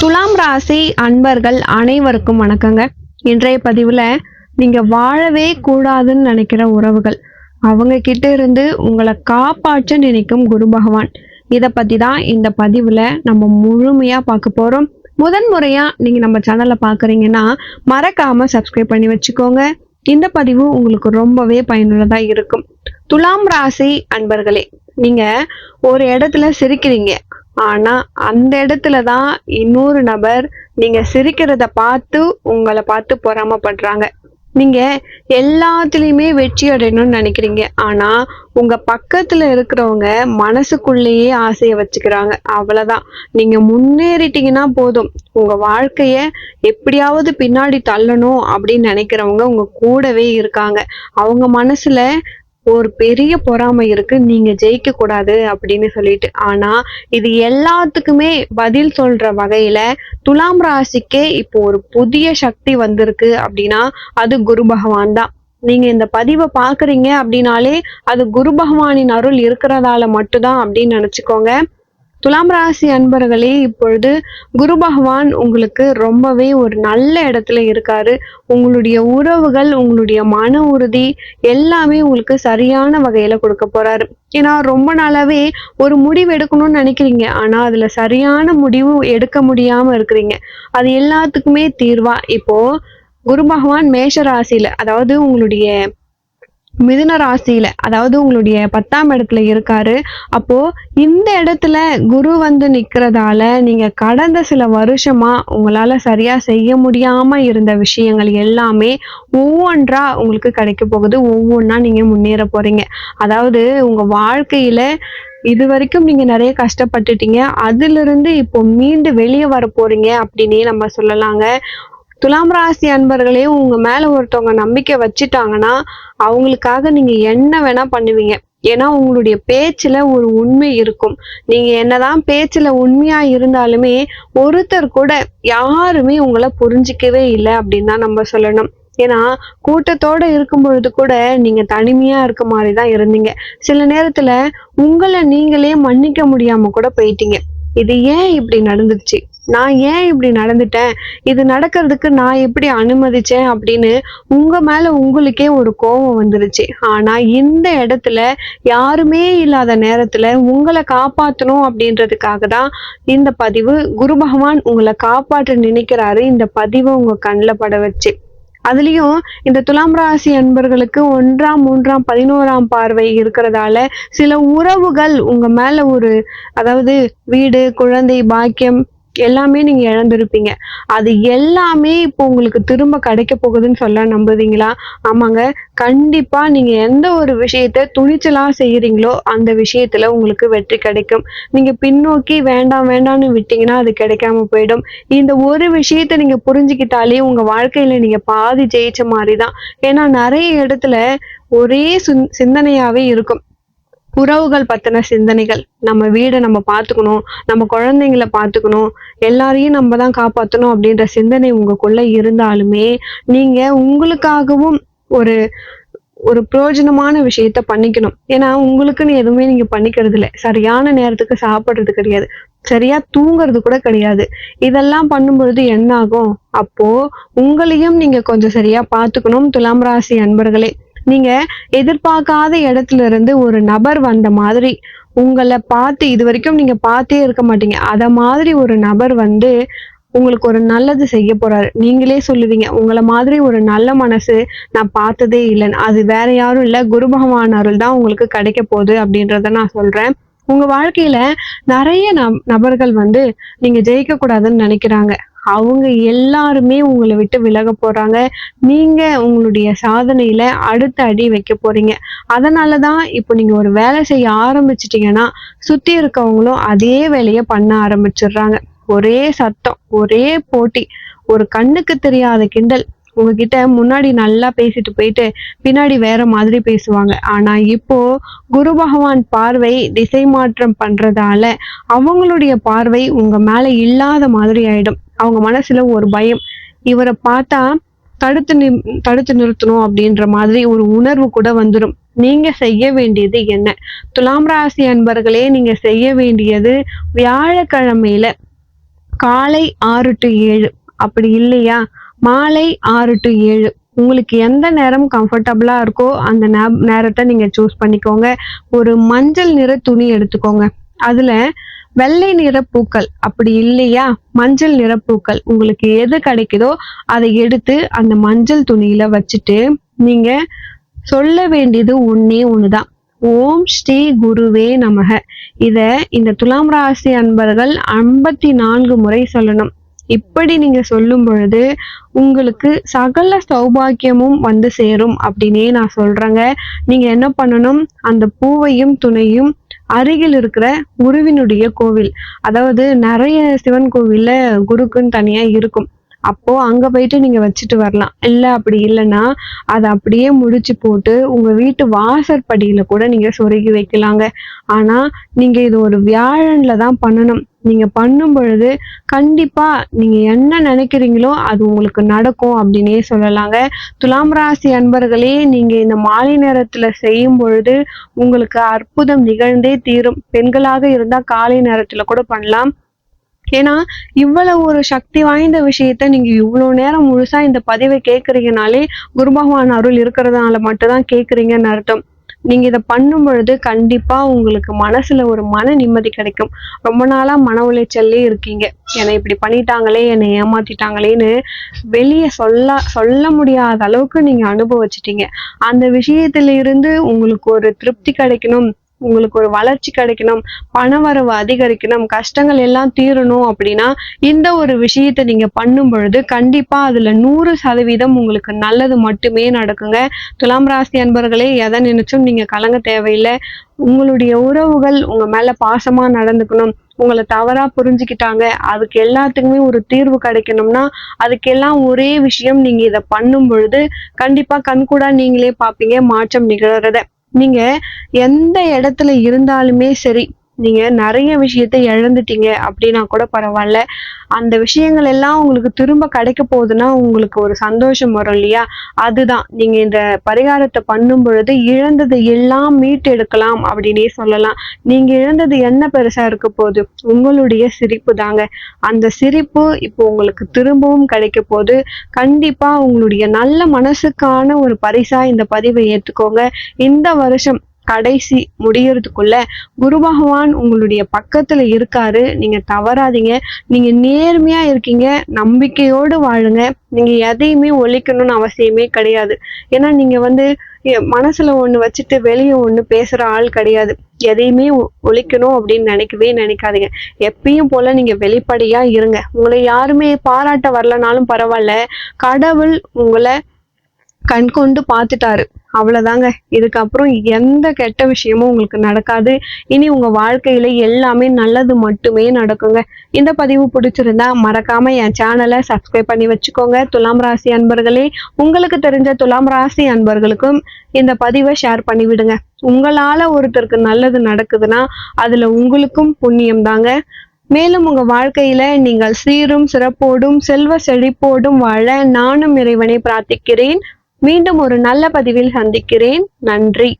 துலாம் ராசி அன்பர்கள் அனைவருக்கும் வணக்கங்க. இன்றைய பதிவுல நீங்க வாழவே கூடாதுன்னு நினைக்கிற உறவுகள் அவங்க கிட்ட இருந்து உங்களை காப்பாற்ற நினைக்கும் குரு பகவான். இதை பத்தி தான் இந்த பதிவுல நம்ம முழுமையா பார்க்க போறோம். முதன் முறையா நீங்க நம்ம சேனலை பாக்குறீங்கன்னா மறக்காம சப்ஸ்கிரைப் பண்ணி வச்சுக்கோங்க. இந்த பதிவு உங்களுக்கு ரொம்பவே பயனுள்ளதா இருக்கும். துலாம் ராசி அன்பர்களே நீங்க ஒரு இடத்துல சிரிக்கிறீங்க. ஆனா அந்த இடத்துல தான் இன்னொரு நபர் நீங்க சிரிக்கிறத பார்த்து உங்களை பார்த்து பொறாமப்படுறாங்க நீங்க எல்லாத்துலயுமே வெற்றி அடையணும்னு நினைக்கிறீங்க. ஆனா உங்க பக்கத்துல இருக்கிறவங்க மனசுக்குள்ளேயே ஆசைய வச்சுக்கிறாங்க. அவ்வளவுதான். நீங்க முன்னேறிட்டீங்கன்னா போதும். உங்க வாழ்க்கைய எப்படியாவது பின்னாடி தள்ளணும் அப்படின்னு நினைக்கிறவங்க உங்க கூடவே இருக்காங்க. அவங்க மனசுல ஒரு பெரிய பொறாமை இருக்கு நீங்க ஜெயிக்க கூடாது அப்படின்னு சொல்லிட்டு. ஆனா இது எல்லாத்துக்குமே பதில் சொல்ற வகையில துலாம் ராசிக்கே இப்போ ஒரு புதிய சக்தி வந்திருக்கு அப்படின்னா அது குரு பகவான் தான். நீங்க இந்த பதிவை பாக்குறீங்க அப்படின்னாலே அது குரு பகவானின் அருள் இருக்கிறதால மட்டும்தான் அப்படின்னு நினைச்சுக்கோங்க. துலாம் ராசி அன்பர்களே இப்பொழுது குரு பகவான் உங்களுக்கு ரொம்பவே ஒரு நல்ல இடத்துல இருக்காரு. உங்களுடைய உறவுகள் உங்களுடைய மன உறுதி எல்லாமே உங்களுக்கு சரியான வகையில கொடுக்க போறாரு. ஏன்னா ரொம்ப நாளாவே ஒரு முடிவு எடுக்கணும்னு நினைக்கிறீங்க. ஆனா அதுல சரியான முடிவு எடுக்க முடியாம இருக்கிறீங்க. அது எல்லாத்துக்குமே தீர்வா? இப்போ குரு பகவான் மேஷ ராசியில அதாவது உங்களுடைய மிதுன ராசியில அதாவது உங்களுடைய பத்தாம் இடத்துல இருக்காரு. அப்போ இந்த இடத்துல குரு வந்து நிக்கிறதால நீங்க கடந்த சில வருஷமா உங்களால சரியா செய்ய முடியாம இருந்த விஷயங்கள் எல்லாமே ஒவ்வொன்றா உங்களுக்கு கிடைக்க போகுது. ஒவ்வொன்றா நீங்க முன்னேற போறீங்க. அதாவது உங்க வாழ்க்கையில இது வரைக்கும் நீங்க நிறைய கஷ்டப்பட்டுட்டீங்க. அதுல இருந்து இப்போ மீண்டு வெளியே வர போறீங்க அப்படின்னே நம்ம சொல்லலாங்க. துலாம் ராசி அன்பர்களே உங்க மேல ஒருத்தவங்க நம்பிக்கை வச்சுட்டாங்கன்னா அவங்களுக்காக நீங்க என்ன வேணா பண்ணுவீங்க. ஏன்னா உங்களுடைய பேச்சுல ஒரு உண்மை இருக்கும். நீங்க என்னதான் பேச்சுல உண்மையா இருந்தாலுமே ஒருத்தர் கூட யாருமே உங்களை புரிஞ்சிக்கவே இல்லை அப்படின்னு தான் நம்ம சொல்லணும். ஏன்னா கூட்டத்தோட இருக்கும் பொழுது கூட நீங்க தனிமையா இருக்க மாதிரி தான் இருந்தீங்க. சில நேரத்துல உங்களை நீங்களே மன்னிக்க முடியாம கூட போயிட்டீங்க. இது ஏன் இப்படி நடந்துச்சு நான் ஏன் இப்படி நடந்துட்டேன்? இது நடக்கிறதுக்கு நான் எப்படி அனுமதிச்சேன் அப்படின்னு உங்க மேல உங்களுக்கே ஒரு கோபம் வந்துருச்சு. ஆனா இந்த இடத்துல யாருமே இல்லாத நேரத்துல உங்களை காப்பாற்றணும் அப்படின்றதுக்காக தான் இந்த பதிவு. குரு பகவான் உங்களை காப்பாற்ற நினைக்கிறாரு. இந்த பதிவை உங்க கண்ணில் பட வச்சு. அதுலயும் இந்த துலாம் ராசி அன்பர்களுக்கு ஒன்றாம் மூன்றாம் பதினோராம் பார்வை இருக்கிறதால சில உறவுகள் உங்க மேல ஒரு அதாவது வீடு குழந்தை பாக்கியம் எல்லாமே நீங்க இழந்திருப்பீங்க. அது எல்லாமே இப்போ உங்களுக்கு திரும்ப கிடைக்க போகுதுன்னு சொல்ல நம்புவீங்களா? ஆமாங்க. கண்டிப்பா நீங்க எந்த ஒரு விஷயத்த துணிச்சலா செய்யறீங்களோ அந்த விஷயத்துல உங்களுக்கு வெற்றி கிடைக்கும். நீங்க பின்னோக்கி வேண்டாம் வேண்டாம்னு விட்டீங்கன்னா அது கிடைக்காம போயிடும். இந்த ஒரு விஷயத்த நீங்க புரிஞ்சுக்கிட்டாலே உங்க வாழ்க்கையில நீங்க பாதி ஜெயிச்ச மாதிரி தான் ஏன்னா நிறைய இடத்துல ஒரே சிந்- சிந்தனையாவே இருக்கும். உறவுகள் பத்தின சிந்தனைகள். நம்ம வீடை நம்ம பார்த்துக்கணும் நம்ம குழந்தைங்களை பார்த்துக்கணும் எல்லாரையும் நம்ம தான் காப்பாற்றணும் அப்படின்ற சிந்தனை உங்களுக்குள்ள இருந்தாலுமே நீங்க உங்களுக்காகவும் ஒரு ஒரு பிரயோஜனமான விஷயத்த பண்ணிக்கணும். ஏன்னா உங்களுக்குன்னு எதுவுமே நீங்க பண்ணிக்கிறது இல்லை சரியான நேரத்துக்கு சாப்பிட்றது கிடையாது. சரியா தூங்குறது கூட கிடையாது. இதெல்லாம் பண்ணும்பொழுது என்ன ஆகும் அப்போ உங்களையும் நீங்க கொஞ்சம் சரியா பார்த்துக்கணும் துலாம் ராசி அன்பர்களே. நீங்க எதிர்பார்க்காத இடத்துல இருந்து ஒரு நபர் வந்த மாதிரி உங்களை பார்த்து இது வரைக்கும் நீங்க பார்த்தே இருக்க மாட்டீங்க. அத மாதிரி ஒரு நபர் வந்து உங்களுக்கு ஒரு நல்லது செய்ய போறாரு. நீங்களே சொல்லுவீங்க உங்களை மாதிரி ஒரு நல்ல மனசு நான் பார்த்ததே இல்லைன்னு அது வேற யாரும் இல்ல. குரு பகவான் அருள் தான் உங்களுக்கு கிடைக்க போகுது அப்படின்றத நான் சொல்றேன். உங்க வாழ்க்கையில நிறைய நபர்கள் வந்து நீங்க ஜெயிக்க கூடாதுன்னு நினைக்கிறாங்க. அவங்க எல்லாருமே உங்களை விட்டு விலக போறாங்க. நீங்க உங்களுடைய சாதனையில அடுத்த அடி வைக்க போறீங்க. அதனாலதான் இப்போ நீங்க ஒரு வேலை செய்ய ஆரம்பிச்சிட்டீங்கன்னா சுத்தி இருக்கவங்களும் அதே வேலையை பண்ண ஆரம்பிச்சிடுறாங்க. ஒரே சத்தம் ஒரே போட்டி ஒரு கண்ணுக்கு தெரியாத கிண்டல். உங்ககிட்ட முன்னாடி நல்லா பேசிட்டு போயிட்டு பின்னாடி வேற மாதிரி பேசுவாங்க. ஆனா இப்போ குரு பகவான் பார்வை திசை மாற்றம் பண்றதால அவங்களுடைய பார்வை உங்க மேல இல்லாத மாதிரி ஆயிடும். அவங்க மனசுல ஒரு பயம். இவரை பார்த்தா தடுத்து நி தடுத்து நிறுத்தணும் அப்படின்ற மாதிரி ஒரு உணர்வு கூட வந்துடும் நீங்க செய்ய வேண்டியது என்ன? துலாம் ராசி அன்பர்களே நீங்க செய்ய வேண்டியது வியாழக்கிழமையில காலை ஆறு டு ஏழு. அப்படி இல்லையா? மாலை ஆறு டு ஏழு. உங்களுக்கு எந்த நேரம் கம்ஃபர்டபுளா இருக்கோ அந்த நேரத்தை நீங்க சூஸ் பண்ணிக்கோங்க. ஒரு மஞ்சள் நிற துணி எடுத்துக்கோங்க. அதுல வெள்ளை நிற பூக்கள். அப்படி இல்லையா? மஞ்சள் நிற பூக்கள். உங்களுக்கு எது கிடைக்குதோ அதை எடுத்து அந்த மஞ்சள் துணியில வச்சுட்டு நீங்க சொல்ல வேண்டியது ஒண்ணே ஒண்ணுதான். ஓம் ஸ்ரீ குருவே நமக. இத இந்த துலாம் ராசி அன்பர்கள் ஐம்பத்தி நான்கு முறை சொல்லணும். இப்படி நீங்க சொல்லும் பொழுது உங்களுக்கு சகல சௌபாக்கியமும் வந்து சேரும் அப்படின்னே நான் சொல்றேங்க. நீங்க என்ன பண்ணணும்? அந்த பூவையும் துணையும் அருகில் இருக்கிற குருவினுடைய கோவில் அதாவது நிறைய சிவன் கோவில்ல குருக்குன்னு தனியா இருக்கும். அப்போ அங்க போயிட்டு நீங்க வச்சுட்டு வரலாம். இல்ல அப்படி இல்லைன்னா அதை அப்படியே முடிச்சு போட்டு உங்க வீட்டு வாசற்படியில கூட நீங்க சொருகி வைக்கலாங்க. ஆனா நீங்க இது ஒரு வியாழன்ல தான் பண்ணணும். நீங்க பண்ணும் பொழுது கண்டிப்பா நீங்க என்ன நினைக்கிறீங்களோ அது உங்களுக்கு நடக்கும் அப்படின்னே சொல்லலாங்க. துலாம் ராசி அன்பர்களே நீங்க இந்த மாலை நேரத்துல செய்யும் பொழுது உங்களுக்கு அற்புதம் நிகழ்ந்தே தீரும். பெண்களாக இருந்தா காலை நேரத்துல கூட பண்ணலாம். ஏன்னா இவ்வளவு ஒரு சக்தி வாய்ந்த விஷயத்த நீங்க இவ்வளவு நேரம் முழுசா இந்த பதிவை கேக்குறீங்கனாலே குரு பகவான் அருள் இருக்கிறதுனால மட்டும்தான் கேக்குறீங்கன்னு அர்த்தம். நீங்கள் இதை பண்ணும் பொழுது கண்டிப்பாக உங்களுக்கு மனசில் ஒரு மன நிம்மதி கிடைக்கும். ரொம்ப நாளாக மன உளைச்சல்லே இருக்கீங்க. என்னை இப்படி பண்ணிட்டாங்களே என்னை ஏமாத்திட்டாங்களேன்னு வெளியே சொல்ல சொல்ல முடியாத அளவுக்கு நீங்கள் அனுபவிச்சிட்டீங்க. அந்த விஷயத்துல இருந்து உங்களுக்கு ஒரு திருப்தி கிடைக்கணும். உங்களுக்கு ஒரு வளர்ச்சி கிடைக்கணும் பணவரவு அதிகரிக்கணும் கஷ்டங்கள் எல்லாம் தீரணும் அப்படின்னா இந்த ஒரு விஷயத்தை நீங்க பண்ணும் பொழுது கண்டிப்பா அதுல நூறு சதவீதம் உங்களுக்கு நல்லது மட்டுமே நடக்குங்க. துலாம் ராசி அன்பர்களே எதை நினைச்சும் நீங்க கலங்க தேவையில்லை. உங்களுடைய உறவுகள் உங்க மேல பாசமா நடந்துக்கணும். உங்களை தவறா புரிஞ்சுக்கிட்டாங்க. அதுக்கு எல்லாத்துக்குமே ஒரு தீர்வு கிடைக்கணும்னா அதுக்கெல்லாம் ஒரே விஷயம் நீங்க இதை பண்ணும் பொழுது கண்டிப்பா கண்கூடா நீங்களே பாப்பீங்க மாற்றம் நிகழறத. நீங்க எந்த இடத்துல இருந்தாலுமே சரி நீங்க நிறைய விஷயத்தை இழந்துட்டீங்க அப்படின்னா கூட பரவாயில்ல. அந்த விஷயங்கள் எல்லாம் உங்களுக்கு திரும்ப கிடைக்க போகுதுன்னா உங்களுக்கு ஒரு சந்தோஷம் வரும் இல்லையா? அதுதான். நீங்க இந்த பரிகாரத்தை பண்ணும் பொழுது இழந்ததை எல்லாம் மீட்டெடுக்கலாம் அப்படின்னே சொல்லலாம். நீங்க இழந்தது என்ன பெருசா இருக்க போகுது? உங்களுடைய சிரிப்பு தாங்க. அந்த சிரிப்பு இப்போ உங்களுக்கு திரும்பவும் கிடைக்க போது கண்டிப்பா உங்களுடைய நல்ல மனசுக்கான ஒரு பரிசா இந்த பதிவை ஏத்துக்கோங்க. இந்த வருஷம் கடைசி முடியறதுக்குள்ள குரு பகவான் உங்களுடைய பக்கத்துல இருக்காரு. நீங்க தவறாதீங்க. நீங்க நேர்மையா இருக்கீங்க. நம்பிக்கையோடு வாழுங்க. நீங்க எதையுமே ஒழிக்கணும்னு அவசியமே கிடையாது. ஏன்னா நீங்க வந்து எ- மனசுல ஒண்ணு வச்சுட்டு வெளியே ஒண்ணு பேசுற ஆள் கிடையாது. எதையுமே ஒ- ஒழிக்கணும் அப்படின்னு நினைக்கவே நினைக்காதீங்க. எப்பயும் போல நீங்க வெளிப்படையா இருங்க. உங்களை யாருமே பாராட்ட வரலனாலும் பரவாயில்ல. கடவுள் உங்களை கண் கொண்டு பார்த்துட்டாரு. அவ்வளோதாங்க இதுக்கப்புறம் எந்த கெட்ட விஷயமும் உங்களுக்கு நடக்காது. இனி உங்கள் வாழ்க்கையில் எல்லாமே நல்லது மட்டுமே நடக்குங்க. இந்த பதிவு பிடிச்சிருந்தா மறக்காம என் சேனலை சப்ஸ்கிரைப் பண்ணி வச்சுக்கோங்க. துலாம் ராசி அன்பர்களே உங்களுக்கு தெரிஞ்ச துலாம் ராசி அன்பர்களுக்கும் இந்த பதிவை ஷேர் பண்ணி விடுங்க உங்களால ஒருத்தருக்கு நல்லது நடக்குதுன்னா அதுல உங்களுக்கும் புண்ணியம் தாங்க மேலும் உங்க வாழ்க்கையில நீங்கள் சீரும் சிறப்போடும் செல்வ செழிப்போடும் வாழ நானும் இறைவனை பிரார்த்திக்கிறேன். மீண்டும் ஒரு நல்ல பதிவில் சந்திக்கிறேன். நன்றி.